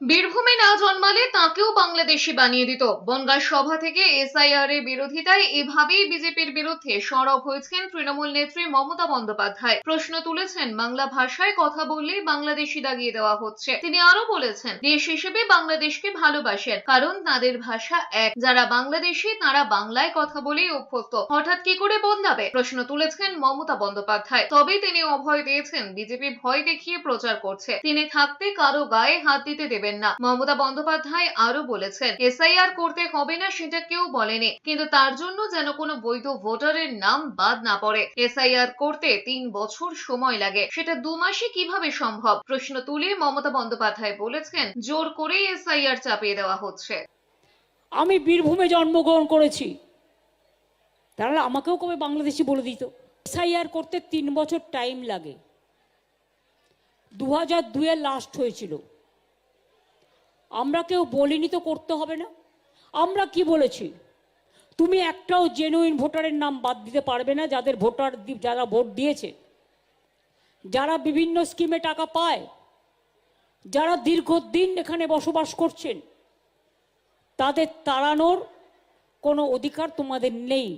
বীরভূমে না জন্মালে তাকেও বাংলাদেশি বানিয়ে দিত। বনগাঁ সভা থেকে এসআইআর এর বিরোধিতায় এভাবেই বিজেপির বিরুদ্ধে সরব হয়েছেন তৃণমূল নেত্রী মমতা বন্দ্যোপাধ্যায়। প্রশ্ন তুলেছেন, বাংলা ভাষায় কথা বললেই বাংলাদেশি দাগিয়ে দেওয়া হচ্ছে। তিনি আরও বলেছেন, দেশ হিসেবে বাংলাদেশকে ভালোবাসেন, কারণ তাদের ভাষা এক। যারা বাংলাদেশি, তারা বাংলায় কথা বলেই অভ্যস্ত। হঠাৎ কি করে বদলাবে? প্রশ্ন তুলেছেন মমতা বন্দ্যোপাধ্যায়। তবে তিনি অভয় দিয়েছেন, বিজেপি ভয় দেখিয়ে প্রচার করছে। তিনি থাকতে কারও গায়ে হাত দিতে দেবেন না। মমতা বন্দ্যোপাধ্যায় আরও বলেছেন, এসআইআর করতে হবে না সেটা কেউ বলেনি। কিন্তু তার জন্য যেন কোনো বৈধ ভোটারের নাম বাদ না পড়ে। এসআইআর করতে তিন বছর সময় লাগে। সেটা দু মাসে কীভাবে সম্ভব? প্রশ্ন তুলে মমতা বন্দ্যোপাধ্যায় বলেছেন, জোর করেই এসআইআর চাপিয়ে দেওয়া হচ্ছে। আমি বীরভূমে জন্মগ্রহণ করেছি। তাহলে আমাকেও কবে বাংলাদেশি বলে দিত? এসআইআর করতে তিন বছর টাইম লাগে। দু হাজার দুয়ে লাস্ট হয়েছিল। আমরা কেউ বলিনি তো করতে হবে না। আমরা কি বলেছি? তুমি একটাও জেনুইন ভোটারের নাম বাদ দিতে পারবে না, যাদের ভোটার যারা ভোট দিয়েছে। যারা বিভিন্ন স্কিমে টাকা পায়, যারা দীর্ঘদিন এখানে বসবাস করছেন, তাদের তাড়ানোর কোনো অধিকার তোমাদের নেই।